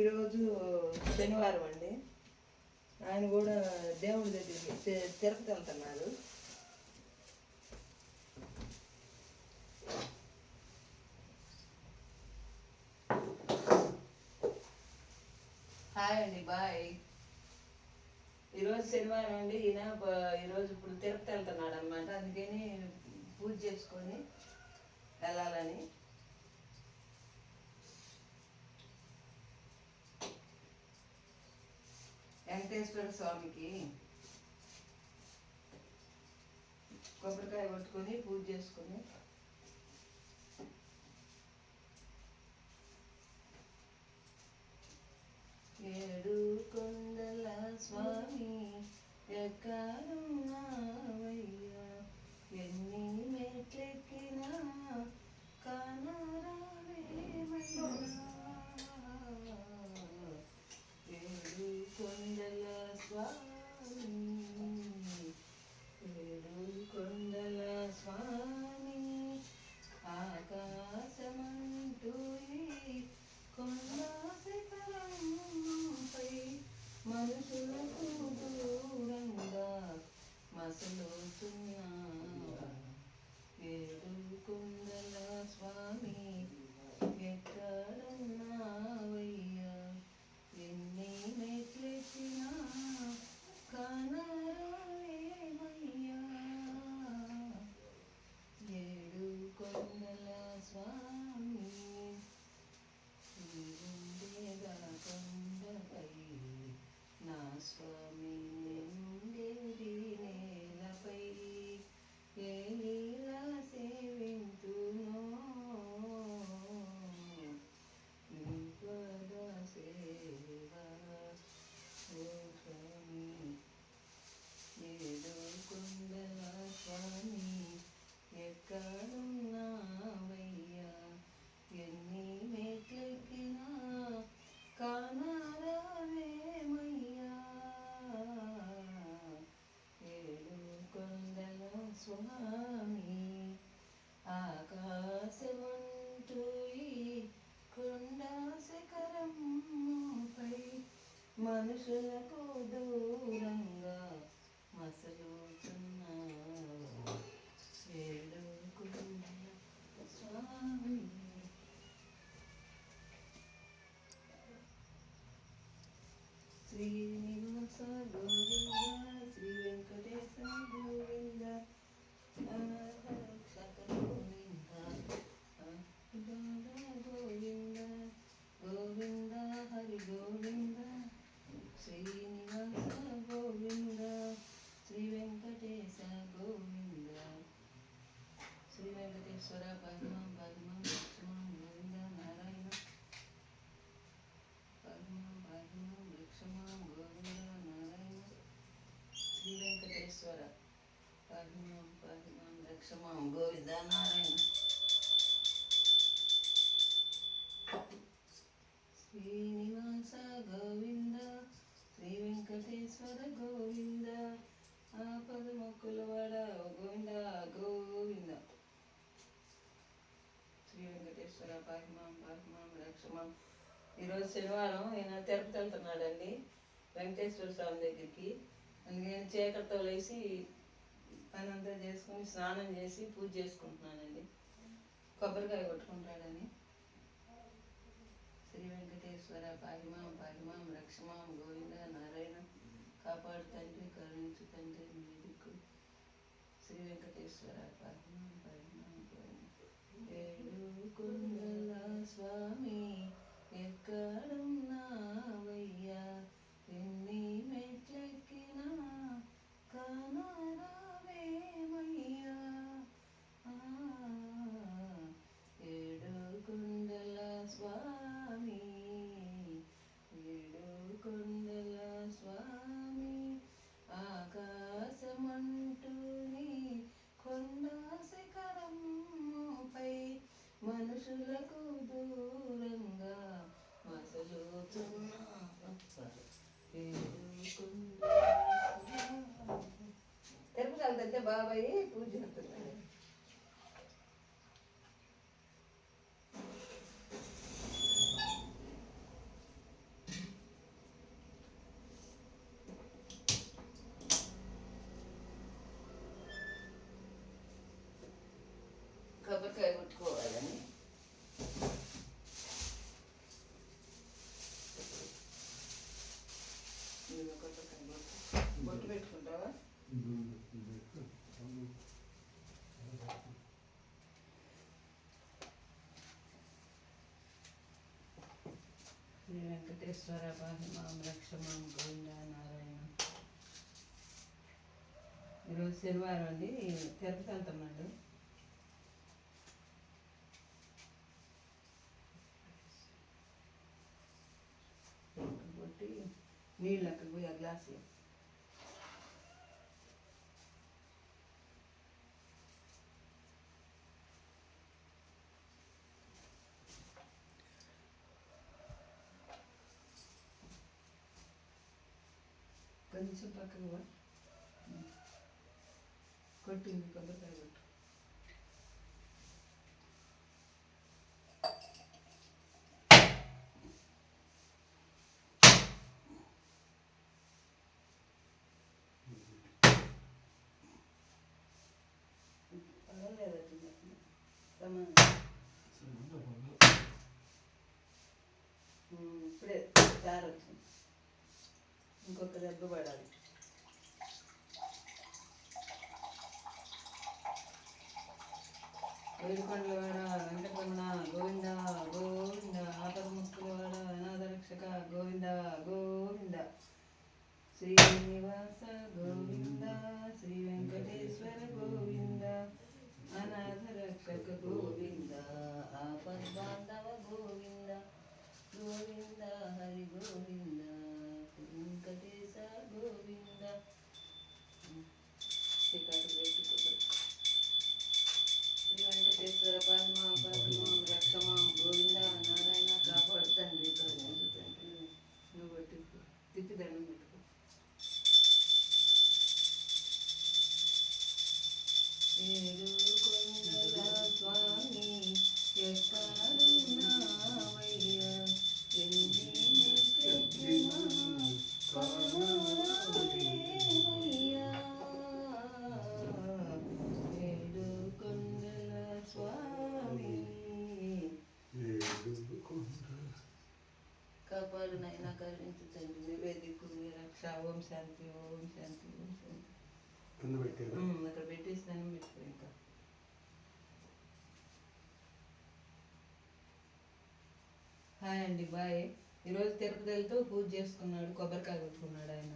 ఈరోజు శనివారం అండి. ఆయన కూడా దేవుడి దగ్గరికి తిరుపతి వెళ్తున్నారు. హాయ్ అండి బాయ్ ఈరోజు శనివారం అండి. ఈయన ఈరోజు ఇప్పుడు తిరుపతి వెళ్తున్నాడు అనమాట అందుకని పూజ చేసుకొని వెళ్ళాలని. వెంకటేశ్వర స్వామికి కొబ్బరికాయ పట్టుకొని పూజ చేసుకొని. ఏడు కొండల స్వామి ఎక్క ఎన్ని మెట్లెక్కినా కానరావేమయ్యా ఏడు కొండల స్వామి ఏడు కొండల స్వామి ఆకాశమంటూ ఈ కొండ శిఖరంపై మనుషులకు దూరంగా మసలుతున్నా ఏడు కొండల స్వామి ఎక్కడున్నావయ్యా ఎన్ని మెట్లెక్కినా కానరావేమయ్యా ఏడు కొండల స్వామి ఉండేగా కొండపై నా స్వామి ఉండేది నేలపై ఏ లీలా సేవింతునో నిపద సేవ ఓ స్వామి ఏడు కొండల స్వామి ఎక్కడున్నావయ్యా ఎన్ని మెట్లెక్కినా కానరావేమయ్యా ఏడు కొండల స్వామి. ఆకాశమంటూ ఈ మనుషులకు దూరంగా మసలుతున్నావు ఏడు స్వామి. శ్రీనివాస శ్రీ వెంకటేశ గోవింద రక్షక గోవింద గోవింద గోవింద హరి గోవింద శ్రీనివాస గోవింద శ్రీ వెంకటేశ గోవింద. శ్రీ వెంకటేశ్వర పద్మ పద్మ లక్ష్మణ గోవింద నారాయణ. పద్మ పద్మ లక్ష్మణ గోవింద నారాయణ. శ్రీ వెంకటేశ్వర పద్మ పద్మ లక్ష్మణ గోవింద నారాయణ. శ్రీనివాస గోవింద శ్రీ వెంకటేశ్వర గోవింద ఆపద మొక్కుల వాడ గోవింద గోవింద. శ్రీ వెంకటేశ్వర పాహిమాం పాహిమాం రక్షమాం ఈరోజు శనివారం ఈయన తిరుపతి వెళ్తున్నాడండి వెంకటేశ్వర స్వామి దగ్గరికి. అందుకని చీకటితో లేచి పని అంతా చేసుకుని స్నానం చేసి పూజ చేసుకుంటున్నానండి కొబ్బరికాయ కొట్టుకుంటాడని. శ్రీ వెంకటేశ్వర పాహిమాం పాహిమాం రక్షమాం గోవింద నారాయణ కాపాడు తండ్రి కరుణించు తండ్రి మీదికు శ్రీ వెంకటేశ్వర పాహిమాం పాహిమాం గోవింద. స్వామి ఎక్కడున్నావు? బాబాయ్ పూజ చేస్తున్నారు కొబ్బరికాయ కొట్టుకోవాలని కొబ్బరికాయ బొట్టు పెట్టుకుంటావా వెంకటేశ్వర పాహిమాం రక్షమాం గోవింద నారాయణ ఈరోజు శనివారం అండి తిరుపతి వెళ్తున్నాడు కొట్టి నీళ్ళు అక్కడ పోయి ఆ గ్లాసులో. కొంచెం పక్కకు పో. కొట్టు ఇంక కొబ్బరికాయ కొట్టు పర్వాలేదండి. సమానం. ఉమ్, ఇప్పుడే చారు వచ్చింది ఇంకొక దెబ్బ పడాలి. ఏడుకొండలవాడ వెంకటరమణ గోవింద గోవింద కరుణించు తండ్రి నువ్వే దిక్కు రక్ష ఓం శాంతి ఓం శాంతి ఓం శాంతి అక్కడ పెట్టుకో ఇంకా. హాయ్ అండి బాయ్. ఈరోజు తిరుపతి వెళ్తూ పూజ చేసుకున్నాడు కొబ్బరికాయ కొట్టుకున్నాడు ఆయన.